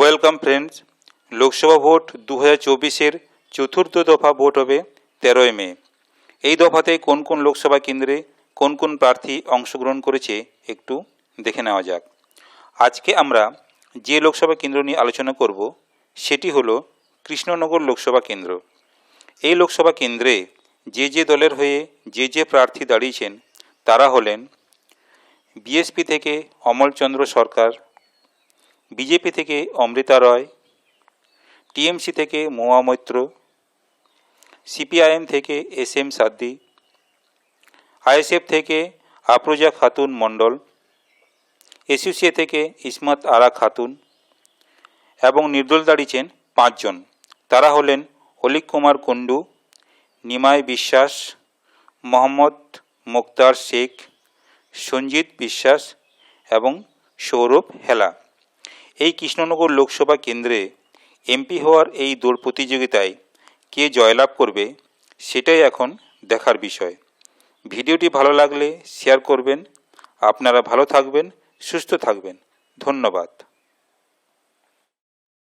Welcome friends Lok Sabha vote দু হাজার চব্বিশের চতুর্থ দফা ভোট হবে তেরোই মে। এই দফাতে কোন কোন লোকসভা কেন্দ্রে কোন কোন প্রার্থী অংশগ্রহণ করেছে একটু দেখে নেওয়া যাক। আজকে আমরা যে লোকসভা কেন্দ্র নিয়ে আলোচনা করব, সেটি হলো কৃষ্ণনগর লোকসভা কেন্দ্র। এই লোকসভা কেন্দ্রে যে যে দলের হয়ে যে যে প্রার্থী দাঁড়িয়েছেন, তারা হলেন বিএসপি থেকে অমলচন্দ্র সরকার বিজেপি থেকে অমৃতা রয়, টিএমসি থেকে মহুয়া মৈত্র, সিপিআইএম থেকে এস এম সাদ্দি, আইএসএফ থেকে আফরোজা খাতুন মণ্ডল এসইউসিএ থেকে ইসমাত আরা খাতুন এবং নির্দল দাঁড়িয়েছেন পাঁচজন। তারা হলেন অলিক কুমার কুণ্ডু, নিমাই বিশ্বাস, মোহাম্মদ মুক্তার শেখ, সঞ্জিত বিশ্বাস এবং সৌরভ হেলা। এই কৃষ্ণনগর লোকসভা কেন্দ্রে এমপি হওয়ার এই দৌড় প্রতিযোগিতায় কে জয়লাভ করবে, সেটাই এখন দেখার বিষয়। ভিডিওটি ভালো লাগলে শেয়ার করবেন। আপনারা ভালো থাকবেন, সুস্থ থাকবেন। ধন্যবাদ।